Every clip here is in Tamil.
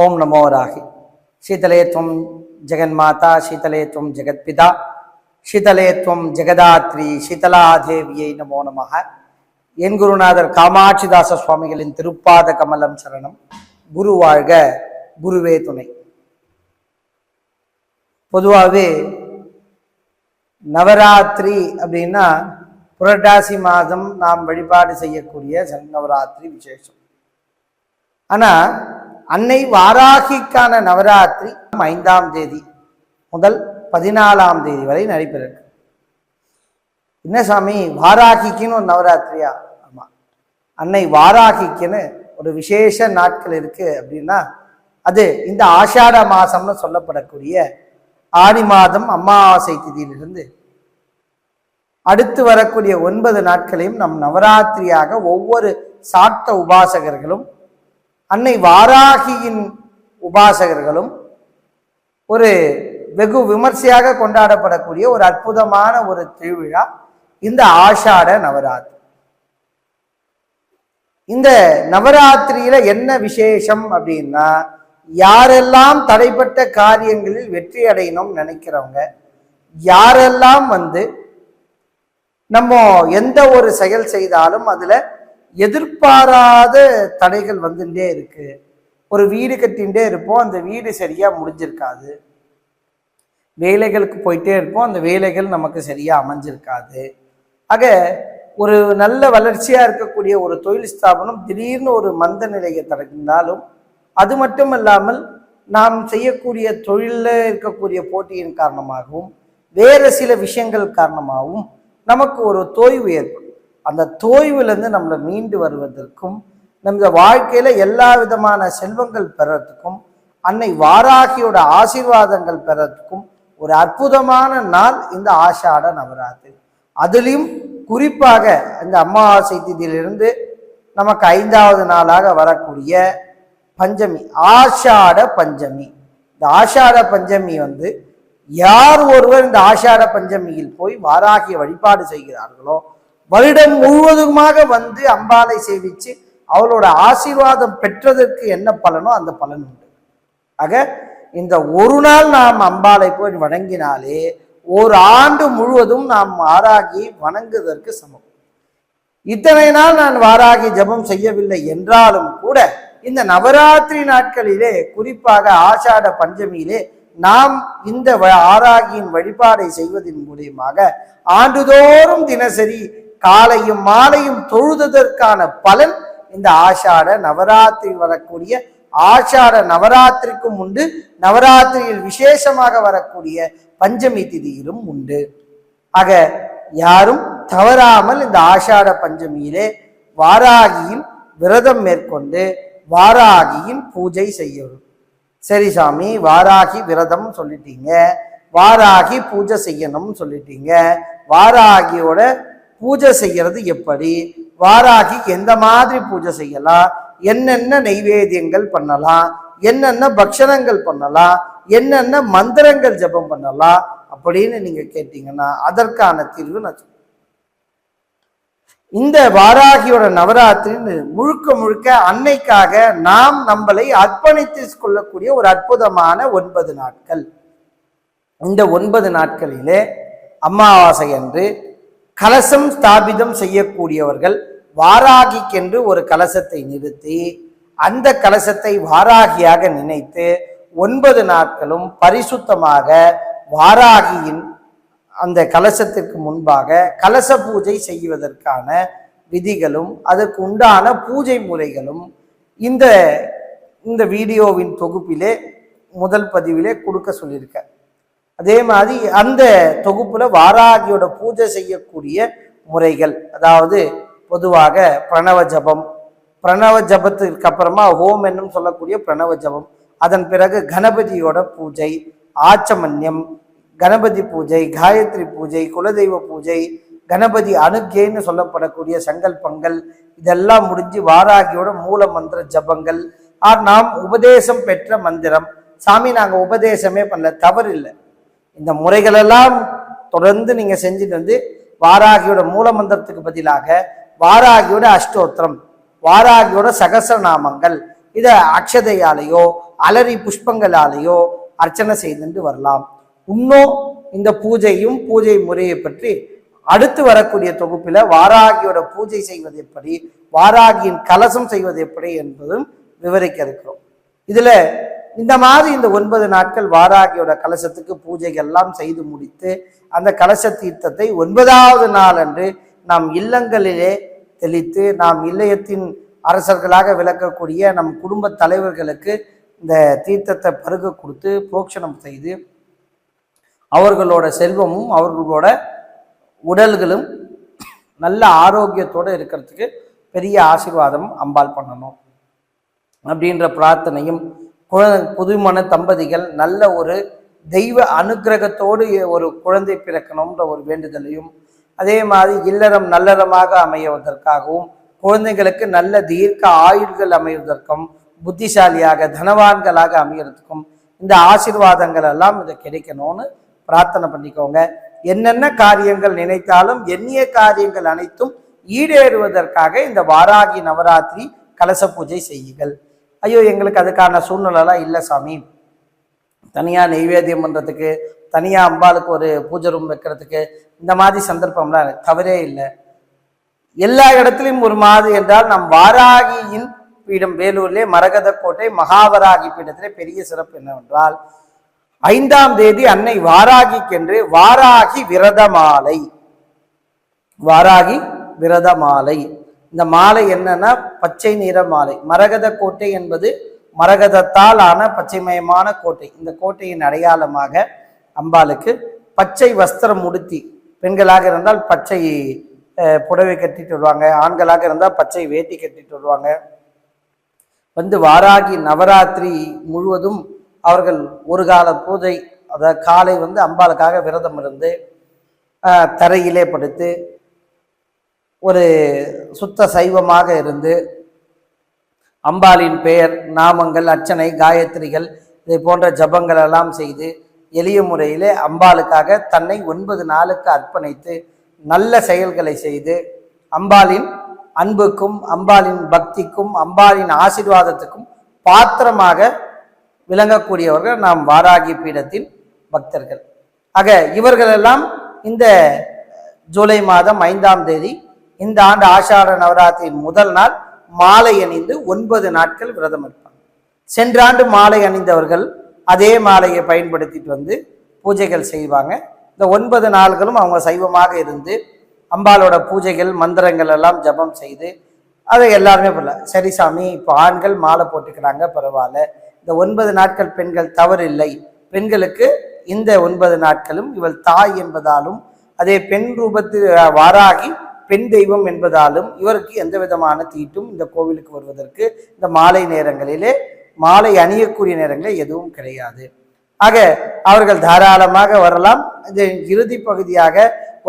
ஓம் நமோ ராகி. சீதலேத்வம் ஜெகன்மாதா சீதலேத்வம் ஜெகத்பிதா சீதலேத்வம் ஜெகதாத்ரி சீதலாதேவியை நமோ நமக. என் குருநாதர் காமாட்சிதாச சுவாமிகளின் திருப்பாத கமலம் சரணம். குரு வாழ்க குருவே துணை. பொதுவாகவே நவராத்திரி அப்படின்னா புரட்டாசி மாதம் நாம் வழிபாடு செய்யக்கூடிய நவராத்திரி விசேஷம். ஆனால் அன்னை வாராகிக்கான நவராத்திரி ஐந்தாம் தேதி முதல் பதினாலாம் தேதி வரை நடைபெறும் என்ன சாமி? வாராகிக்குன்னு ஒரு நவராத்திரியா? ஆமாம் அன்னை வாராகிக்குன்னு ஒரு விசேஷ நாட்கள் இருக்கு அப்படின்னா அது இந்த ஆஷாட மாசம்னு சொல்லப்படக்கூடிய ஆடி மாதம் அமாவாசை திதியிலிருந்து அடுத்து வரக்கூடிய ஒன்பது நாட்களையும் நம் நவராத்திரியாக ஒவ்வொரு சாத்த உபாசகர்களும் அன்னை வாராகியின் உபாசகர்களும் ஒரு வெகு விமர்சையாக கொண்டாடப்படக்கூடிய ஒரு அற்புதமான ஒரு திருவிழா இந்த ஆஷாட நவராத்திரி. இந்த நவராத்திரியில என்ன விசேஷம் அப்படின்னா யாரெல்லாம் தடைப்பட்ட காரியங்களில் வெற்றி அடையணும்னு நினைக்கிறவங்க யாரெல்லாம் வந்து நம்ம எந்த ஒரு செயல் செய்தாலும் அதுல எதிர்பாராத தடைகள் வந்துட்டே இருக்கு. ஒரு வீடு கட்டிகிட்டே இருப்போம். அந்த வீடு சரியாக முடிஞ்சிருக்காது. வேலைகளுக்கு போயிட்டே இருப்போம். அந்த வேலைகள் நமக்கு சரியாக அமைஞ்சிருக்காது. ஆக ஒரு நல்ல வளர்ச்சியாக இருக்கக்கூடிய ஒரு தொழில் ஸ்தாபனம் திடீர்னு ஒரு மந்த நிலையை தடைந்தாலும் அது மட்டும் இல்லாமல் நாம் செய்யக்கூடிய தொழிலில் இருக்கக்கூடிய போட்டியின் காரணமாகவும் வேறு சில விஷயங்கள் காரணமாகவும் நமக்கு ஒரு தோய்வு ஏற்படும். அந்த தோய்விலேருந்து நம்மளை மீண்டு வருவதற்கும் நம்ம வாழ்க்கையில் எல்லா விதமான செல்வங்கள் பெறத்துக்கும் அன்னை வாராகியோட ஆசீர்வாதங்கள் பெறத்துக்கும் ஒரு அற்புதமான நாள் இந்த ஆஷாட நவராத்திரி. அதுலேயும் குறிப்பாக இந்த அமாவாசை திதியிலிருந்து நமக்கு ஐந்தாவது நாளாக வரக்கூடிய பஞ்சமி ஆஷாட பஞ்சமி. இந்த ஆஷாட பஞ்சமி வந்து யார் ஒருவர் இந்த ஆஷாட பஞ்சமியில் போய் வாராகிய வழிபாடு செய்கிறார்களோ வருடம் முழுவதுமாக வந்து அம்பாளை சேவிச்சு அவளோட ஆசீர்வாதம் பெற்றதற்கு என்ன பலனோ அந்த பலன் உண்டு. ஆக இந்த ஒரு நாள் நாம் அம்பாளை போய் வணங்கினாலே ஒரு ஆண்டு முழுவதும் நாம் வாராகி வணங்குவதற்கு சமம். இத்தனை நாள் நான் வாராகி ஜெபம் செய்யவில்லை என்றாலும் கூட இந்த நவராத்திரி நாட்களிலே குறிப்பாக ஆஷாட பஞ்சமியிலே நாம் இந்த வ- ஆராகியின் வழிபாடை செய்வதன் மூலியமாக ஆண்டுதோறும் தினசரி காலையும் மாலையும் தொழுததற்கான பலன் இந்த ஆஷாட நவராத்திரி வரக்கூடிய ஆஷாட நவராத்திரிக்கும் உண்டு. நவராத்திரியில் விசேஷமாக வரக்கூடிய பஞ்சமி திதியிலும் உண்டு. ஆக யாரும் தவறாமல் இந்த ஆஷாட பஞ்சமியிலே வாராகியின் விரதம் மேற்கொண்டு வாராகியின் பூஜை செய்யணும். சரி சாமி வாராகி விரதம் சொல்லிட்டீங்க. வாராகி பூஜை செய்யணும்னு சொல்லிட்டீங்க. வாராகியோட பூஜை செய்யறது எப்படி? வாராகி எந்த மாதிரி பூஜை செய்யலாம்? என்னென்ன நைவேத்தியங்கள் பண்ணலாம்? என்னென்ன பக்ஷணங்கள் பண்ணலாம்? என்னென்ன மந்திரங்கள் ஜெபம் பண்ணலாம்? அப்படின்னு நீங்க கேட்டீங்கன்னா அதற்கான தீர்வு நான் இந்த வாராகியோட நவராத்திரின்னு முழுக்க முழுக்க அன்னைக்காக நாம் நம்மளை அர்ப்பணித்து கொள்ளக்கூடிய ஒரு அற்புதமான ஒன்பது நாட்கள். இந்த ஒன்பது நாட்களிலே அமாவாசை அன்று கலசம் ஸ்தாபிதம் செய்யக்கூடியவர்கள் வாராகிக்கென்று ஒரு கலசத்தை நிறுத்தி அந்த கலசத்தை வாராகியாக நினைத்து ஒன்பது நாட்களும் பரிசுத்தமாக வாராகியின் அந்த கலசத்திற்கு முன்பாக கலச பூஜை செய்வதற்கான விதிகளும் அதற்கு உண்டான பூஜை முறைகளும் இந்த இந்த வீடியோவின் தொகுப்பிலே முதல் பதிவிலே கொடுக்க சொல்லியிருக்கேன் அதே மாதிரி அந்த தொகுப்பில் வாராகியோட பூஜை செய்யக்கூடிய முறைகள் அதாவது பொதுவாக பிரணவ ஜபம் பிரணவ ஜபத்துக்கு அப்புறமா ஹோம் என்னும் சொல்லக்கூடிய பிரணவ ஜபம் அதன் பிறகு கணபதியோட பூஜை ஆச்சமன்யம் கணபதி பூஜை காயத்ரி பூஜை குலதெய்வ பூஜை கணபதி அனுக்கேன்னு சொல்லப்படக்கூடிய சங்கல்பங்கள் இதெல்லாம் முடிஞ்சு வாராகியோட மூல மந்திர ஜபங்கள். ஆர் நாம் உபதேசம் பெற்ற மந்திரம். சாமி நாங்கள் உபதேசமே பண்ணல தவறு இல்லை இந்த முறைகளெல்லாம் தொடர்ந்து நீங்கள் செஞ்சுட்டு வந்து வாராகியோட மூல மந்திரத்துக்கு பதிலாக வாராகியோட அஷ்டோத்திரம் வாராகியோட சகசரநாமங்கள் இதை அக்ஷதையாலேயோ அலரி புஷ்பங்களாலேயோ அர்ச்சனை செய்துட்டு வரலாம். இன்னும் இந்த பூஜையும் பூஜை முறையை பற்றி அடுத்து வரக்கூடிய தொகுப்பில் வாராகியோட பூஜை செய்வது எப்படி வாராகியின் கலசம் செய்வது எப்படி என்பதும் விவரிக்க இருக்கிறோம். இதில் இந்த மாதிரி இந்த ஒன்பது நாட்கள் வாராகியோட கலசத்துக்கு பூஜைகள் எல்லாம் செய்து முடித்து அந்த கலச தீர்த்தத்தை ஒன்பதாவது நாள் அன்று நாம் இல்லங்களிலே தெளித்து நாம் இல்லையத்தின் அரசர்களாக விளக்கக்கூடிய நம் குடும்ப தலைவர்களுக்கு இந்த தீர்த்தத்தை பருக கொடுத்து புரோக்ஷணம் செய்து அவர்களோட செல்வமும் அவர்களோட உடல்களும் நல்ல ஆரோக்கியத்தோடு இருக்கிறதுக்கு பெரிய ஆசீர்வாதம் அம்பாள் பண்ணணும் அப்படின்ற பிரார்த்தனையும் குழந்தை புதுமண தம்பதிகள் நல்ல ஒரு தெய்வ அனுக்கிரகத்தோடு ஒரு குழந்தை பிறக்கணும்ன்ற ஒரு வேண்டுதலையும் அதே மாதிரி இல்லறம் நல்லறமாக அமைவதற்காகவும் குழந்தைகளுக்கு நல்ல தீர்க்க ஆயுள்கள் அமைவதற்கும் புத்திசாலியாக தனவான்களாக அமைகிறதுக்கும் இந்த ஆசிர்வாதங்கள் எல்லாம் இதை கிடைக்கணும்னு பிரார்த்தனை பண்ணிக்கோங்க. என்னென்ன காரியங்கள் நினைத்தாலும் எண்ணிய காரியங்கள் அனைத்தும் ஈடேறுவதற்காக இந்த வாராகி நவராத்திரி கலச பூஜை செய்யுங்கள். ஐயோ எங்களுக்கு அதுக்கான சூழ்நிலைலாம் இல்லை சாமி. தனியாக நெய்வேத்தியம் பண்ணுறதுக்கு தனியாக அம்பாளுக்கு ஒரு பூஜை ரூம் வைக்கிறதுக்கு இந்த மாதிரி சந்தர்ப்பம்லாம் எனக்கு தவறே இல்லை. எல்லா இடத்துலையும் ஒரு மாதிரி என்றால் நம் வாராகியின் பீடம் வேலூர்லே மரகத கோட்டை மகாவராகி பீடத்திலே பெரிய சிறப்பு என்னவென்றால் ஐந்தாம் தேதி அன்னை வாராகிக்கென்று வாராகி விரத மாலை வாராகி விரத மாலை இந்த மாலை என்னன்னா பச்சை நிற மாலை. மரகத கோட்டை என்பது மரகதத்தால் ஆன பச்சைமயமான கோட்டை. இந்த கோட்டையின் அடையாளமாக அம்பாளுக்கு பச்சை வஸ்திரம் உடுத்தி பெண்களாக இருந்தால் பச்சை புடவை கட்டிட்டு வருவாங்க. ஆண்களாக இருந்தால் பச்சை வேட்டி கட்டிட்டு வருவாங்க. வந்து வாராகி நவராத்திரி முழுவதும் அவர்கள் ஒரு கால பூஜை அதாவது காலை வந்து அம்பாளுக்காக விரதம் இருந்து தரையிலே படுத்து ஒரு சுத்த சைவமாக இருந்து அம்பாளின் பெயர் நாமங்கள் அர்ச்சனை காயத்ரிகள் இதை போன்ற ஜபங்கள் எல்லாம் செய்து எளிய முறையிலே அம்பாளுக்காக தன்னை ஒன்பது நாளுக்கு அர்ப்பணித்து நல்ல செயல்களை செய்து அம்பாளின் அன்புக்கும் அம்பாளின் பக்திக்கும் அம்பாளின் ஆசீர்வாதத்துக்கும் பாத்திரமாக விளங்கக்கூடியவர்கள் நாம் வாராகி பீடத்தின் பக்தர்கள். ஆக இவர்களெல்லாம் இந்த ஜூலை மாதம் ஐந்தாம் தேதி இந்த ஆண்டு ஆஷாட நவராத்திரியின் முதல் நாள் மாலை அணிந்து ஒன்பது நாட்கள் விரதம் இருப்பாங்க. சென்ற ஆண்டு மாலை அணிந்தவர்கள் அதே மாலையை பயன்படுத்திட்டு வந்து பூஜைகள் செய்வாங்க. இந்த ஒன்பது நாள்களும் அவங்க சைவமாக இருந்து அம்பாலோட பூஜைகள் மந்திரங்கள் எல்லாம் ஜெபம் செய்து அதை எல்லாருமே பண்ணல சரி சாமி இப்போ ஆண்கள் மாலை போட்டுக்கிறாங்க பரவாயில்ல. இந்த ஒன்பது நாட்கள் பெண்கள் தவறில்லை பெண்களுக்கு இந்த ஒன்பது நாட்களும் இவள் தாய் என்பதாலும் அதே பெண் ரூபத்து வாராகி பெண் தெய்வம் என்பதாலும் இவருக்கு எந்த விதமான தீட்டும் இந்த கோவிலுக்கு வருவதற்கு இந்த மாலை நேரங்களிலே மாலை அணியக்கூடிய நேரங்களில் எதுவும் கிடையாது. ஆக அவர்கள் தாராளமாக வரலாம். இந்த இறுதி பகுதியாக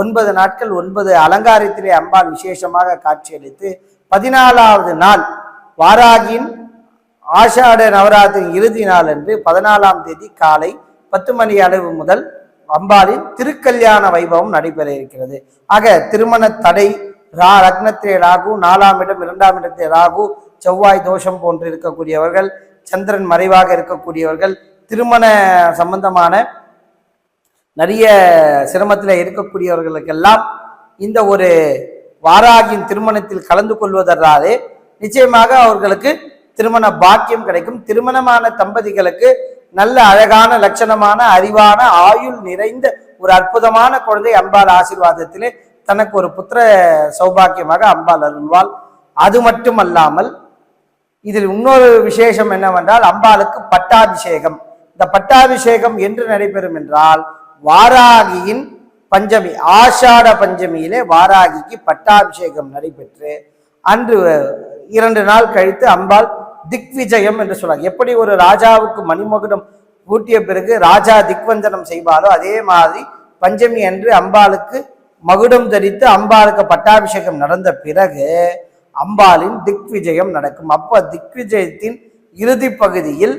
ஒன்பது நாட்கள் ஒன்பது அலங்காரத்திலே அம்பாள் விசேஷமாக காட்சியளித்து பதினாலாவது நாள் வாராகியின் ஆஷாட நவராத்திரி இறுதி நாள் அன்று பதினாலாம் தேதி காலை பத்து மணி அளவு முதல் அம்பாளின் திருக்கல்யாண வைபவம் நடைபெற இருக்கிறது. ஆக திருமண தடை ரா ரத்னத்திலே ராகு நாலாம் இடம் இரண்டாம் இடத்திலே ராகு செவ்வாய் தோஷம் போன்று இருக்கக்கூடியவர்கள் சந்திரன் மறைவாக இருக்கக்கூடியவர்கள் திருமண சம்பந்தமான நிறைய சிரமத்தில் இருக்கக்கூடியவர்களுக்கெல்லாம் இந்த ஒரு வாராகியின் திருமணத்தில் கலந்து கொள்வதனாலே நிச்சயமாக அவர்களுக்கு திருமண பாக்கியம் கிடைக்கும். திருமணமான தம்பதிகளுக்கு நல்ல அழகான லட்சணமான அறிவான ஆயுள் நிறைந்த ஒரு அற்புதமான குழந்தை அம்பாள் ஆசீர்வாதத்திலே தனக்கு ஒரு புத்திர சௌபாக்கியமாக அம்பாள் அருள்வாள். அது மட்டுமல்லாமல் இதில் இன்னொரு விசேஷம் என்னவென்றால் அம்பாளுக்கு பட்டாபிஷேகம். இந்த பட்டாபிஷேகம் என்று நடைபெறும் என்றால் வாராகியின் பஞ்சமி ஆஷாட பஞ்சமியிலே வாராகிக்கு பட்டாபிஷேகம் நடைபெற்று அன்று இரண்டு நாள் கழித்து அம்பாள் திக்விஜயம் என்று சொல்றாங்க. எப்படி ஒரு ராஜாவுக்கு மணிமகுடம் பூட்டிய பிறகு ராஜா திக்வந்தனம் செய்வாரோ அதே மாதிரி பஞ்சமி அன்று அம்பாளுக்கு மகுடம் தரித்து அம்பாளுக்கு பட்டாபிஷேகம் நடந்த பிறகு அம்பாளின் திக்விஜயம் நடக்கும். அப்போ திக்விஜயத்தின் இறுதி பகுதியில்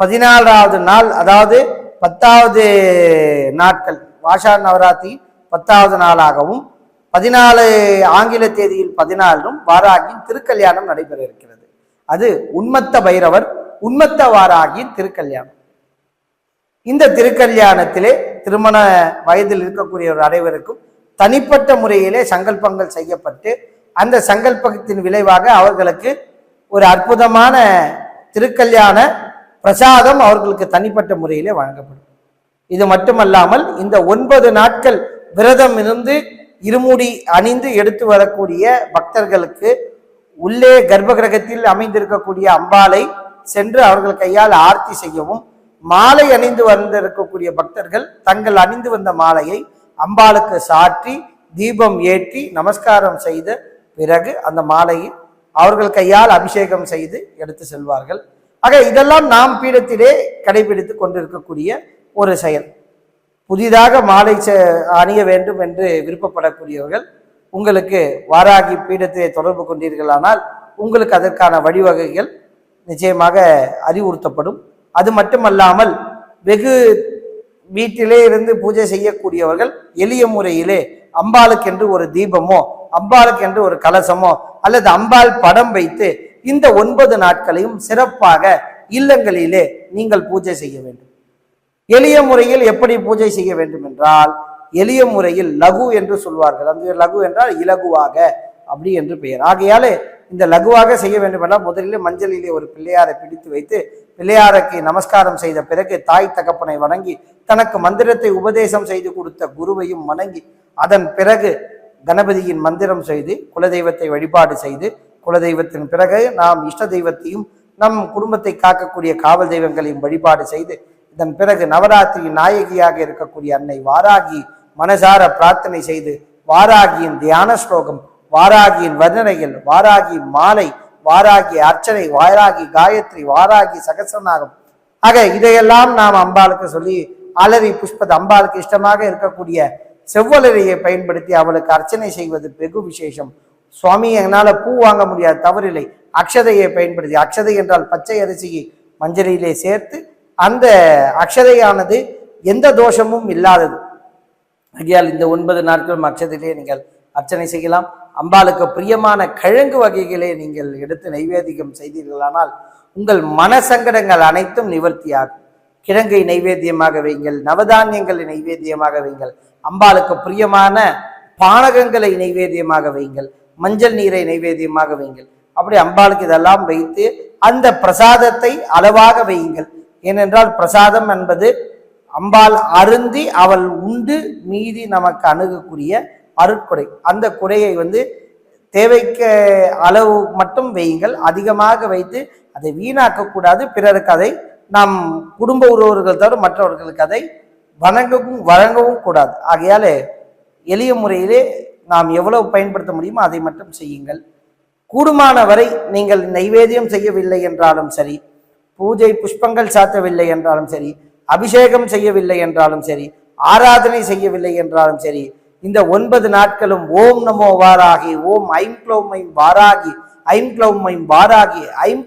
பதினாலாவது நாள் அதாவது பத்தாவது நாட்கள் வாஷா நவராத்திரி பத்தாவது நாளாகவும் பதினாலு ஆங்கில தேதியில் பதினாலும் வாராகின் திருக்கல்யாணம் நடைபெற இருக்கிறது. அது உன்மத்த பைரவர் உண்மத்தவாராகிய திருக்கல்யாணம். இந்த திருக்கல்யாணத்திலே திருமண வயதில் இருக்கக்கூடிய ஒரு அனைவருக்கும் தனிப்பட்ட முறையிலே சங்கல்பங்கள் செய்யப்பட்டு அந்த சங்கல்பத்தின் விளைவாக அவர்களுக்கு ஒரு அற்புதமான திருக்கல்யாண பிரசாதம் அவர்களுக்கு தனிப்பட்ட முறையிலே வழங்கப்படும். இது மட்டுமல்லாமல் இந்த ஒன்பது நாட்கள் விரதம் இருந்து இருமுடி அணிந்து எடுத்து வரக்கூடிய பக்தர்களுக்கு உள்ளே கர்ப்பகிரகத்தில் அமைந்திருக்கக்கூடிய அம்பாளை சென்று அவர்கள் கையால் ஆர்த்தி செய்யவும் மாலை அணிந்து வந்திருக்கக்கூடிய பக்தர்கள் தங்கள் அணிந்து வந்த மாலையை அம்பாளுக்கு சாற்றி தீபம் ஏற்றி நமஸ்காரம் செய்த பிறகு அந்த மாலையை அவர்கள் கையால் அபிஷேகம் செய்து எடுத்து செல்வார்கள். ஆக இதெல்லாம் நாம் பீடத்திலே கடைபிடித்து கொண்டிருக்கக்கூடிய ஒரு செயல். புதிதாக மாலை செ- அணிய வேண்டும் என்று விருப்பப்படக்கூடியவர்கள் உங்களுக்கு வாராகி பீடத்தை தொடர்பு கொண்டீர்களானால் உங்களுக்கு அதற்கான வழிவகைகள் நிச்சயமாக அறிவுறுத்தப்படும். அது மட்டுமல்லாமல் வெகு வீட்டிலே இருந்து பூஜை செய்யக்கூடியவர்கள் எளிய முறையிலே அம்பாளுக்கென்று ஒரு தீபமோ அம்பாளுக்கென்று ஒரு கலசமோ அல்லது அம்பாள் படம் வைத்து இந்த ஒன்பது நாட்களையும் சிறப்பாக இல்லங்களிலே நீங்கள் பூஜை செய்ய வேண்டும். எளிய முறையில் எப்படி பூஜை செய்ய வேண்டும் என்றால் எளிய முறையில் லகு என்று சொல்வார்கள். அந்த லகு என்றால் இலகுவாக அப்படி என்று பெயர். ஆகையாலே இந்த லகுவாக செய்ய வேண்டுமென்றால் முதலில் மஞ்சளிலே ஒரு பிள்ளையாரை பிடித்து வைத்து பிள்ளையாருக்கு நமஸ்காரம் செய்த பிறகு தாய் தகப்பனை வணங்கி தனக்கு மந்திரத்தை உபதேசம் செய்து கொடுத்த குருவையும் வணங்கி அதன் பிறகு கணபதியின் மந்திரம் செய்து குலதெய்வத்தை வழிபாடு செய்து குலதெய்வத்தின் பிறகு நாம் இஷ்ட தெய்வத்தையும் நம் குடும்பத்தை காக்கக்கூடிய காவல் தெய்வங்களையும் வழிபாடு செய்து இதன் பிறகு நவராத்திரி நாயகியாக இருக்கக்கூடிய அன்னை வாராகி மனசார பிரார்த்தனை செய்து வாராகியின் தியான ஸ்லோகம் வாராகியின் வர்ணனைகள் வாராகி மாலை வாராகி அர்ச்சனை வாராகி காயத்ரி வாராகி சகசநாகம். ஆக இதையெல்லாம் நாம் அம்பாளுக்கு சொல்லி அலரி புஷ்பத் அம்பாளுக்கு இஷ்டமாக இருக்கக்கூடிய செவ்வலரியை பயன்படுத்தி அவளுக்கு அர்ச்சனை செய்வது வெகு விசேஷம். சுவாமி என்னால் பூ வாங்க முடியாது தவறில்லை. அக்ஷதையை பயன்படுத்தி அக்ஷதை என்றால் பச்சை அரிசியை மஞ்சளிலே சேர்த்து அந்த அக்ஷதையானது எந்த தோஷமும் இல்லாதது. ஆகையால் இந்த ஒன்பது நாட்களும் மற்றதிலே நீங்கள் அர்ச்சனை செய்யலாம். அம்பாளுக்கு பிரியமான கிழங்கு வகைகளை நீங்கள் எடுத்து நைவேத்தியம் செய்தீர்களானால் உங்கள் மனசங்கடங்கள் அனைத்தும் நிவர்த்தியாகும். கிழங்கை நைவேத்தியமாக வைங்கள் நவதானியங்களை நைவேத்தியமாக வைங்கள் அம்பாளுக்கு பிரியமான பானகங்களை நைவேத்தியமாக வைங்கள் மஞ்சள் நீரை நைவேத்தியமாக வைங்கள். அப்படி அம்பாளுக்கு இதெல்லாம் வைத்து அந்த பிரசாதத்தை அளவாக வையுங்கள். ஏனென்றால் பிரசாதம் என்பது அம்பாள் அருந்தி அவள் உண்டு மீதி நமக்கு அணுகக்கூடிய அருட்குறை அந்த குடையை வந்து தேவைக்கு அளவு மட்டும் வையுங்கள். அதிகமாக வைத்து அதை வீணாக்கக்கூடாது. பிறருக்கு அதை நாம் குடும்ப உறவர்கள் தவிர மற்றவர்களுக்கு அதை வணங்கவும் வழங்கவும் கூடாது. ஆகையால் எளிய முறையிலே நாம் எவ்வளவு பயன்படுத்த முடியுமோ அதை மட்டும் செய்யுங்கள். கூடுமான வரை நீங்கள் நைவேத்தியம் செய்யவில்லை என்றாலும் சரி பூஜை புஷ்பங்கள் சாத்தவில்லை என்றாலும் சரி அபிஷேகம் செய்யவில்லை என்றாலும் சரி ஆராதனை செய்யவில்லை என்றாலும் சரி இந்த ஒன்பது நாட்களும் ஓம் நமோ வாராகி ஓம் ஐம் வாராகி ஐம் வாராகி ஐம்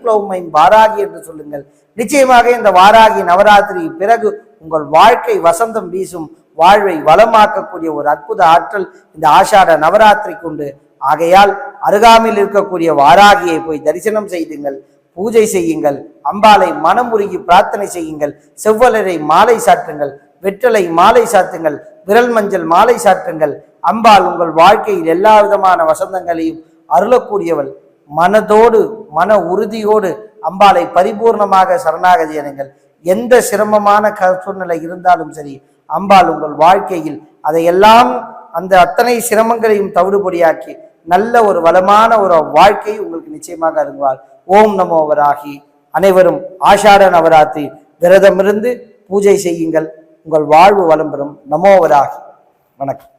வாராகி என்று சொல்லுங்கள். நிச்சயமாக இந்த வாராகி நவராத்திரி பிறகு உங்கள் வாழ்க்கை வசந்தம் வீசும் வாழ்வை வளமாக்கக்கூடிய ஒரு அற்புத ஆற்றல் இந்த ஆஷாட நவராத்திரி கொண்டு ஆகையால் அருகாமையில் இருக்கக்கூடிய வாராகியை போய் தரிசனம் செய்துங்கள். பூஜை செய்யுங்கள் அம்பாளை மனமுருகி பிரார்த்தனை செய்யுங்கள் செவ்வலரை மாலை சாற்றுங்கள் வெற்றலை மாலை சாத்துங்கள் விரல் மஞ்சள் மாலை சாற்றுங்கள். அம்பாள் உங்கள் வாழ்க்கையில் எல்லா விதமான வசந்தங்களையும் அருளக்கூடியவள். மனதோடு மன உறுதியோடு அம்பாளை பரிபூர்ணமாக சரணாகதி அடைங்கள். எந்த சிரமமான க சூழ்நிலை இருந்தாலும் சரி அம்பாள் உங்கள் வாழ்க்கையில் அதையெல்லாம் அந்த அத்தனை சிரமங்களையும் தவிடுபடியாக்கி நல்ல ஒரு வளமான ஒரு வாழ்க்கை உங்களுக்கு நிச்சயமாக அருங்குவார் ஓம் நமோ வராகி. அனைவரும் ஆஷாட நவராத்திரி விரதமிருந்து பூஜை செய்யுங்கள். உங்கள் வாழ்வு வளம் பெறும். நமோ வராகி. வணக்கம்.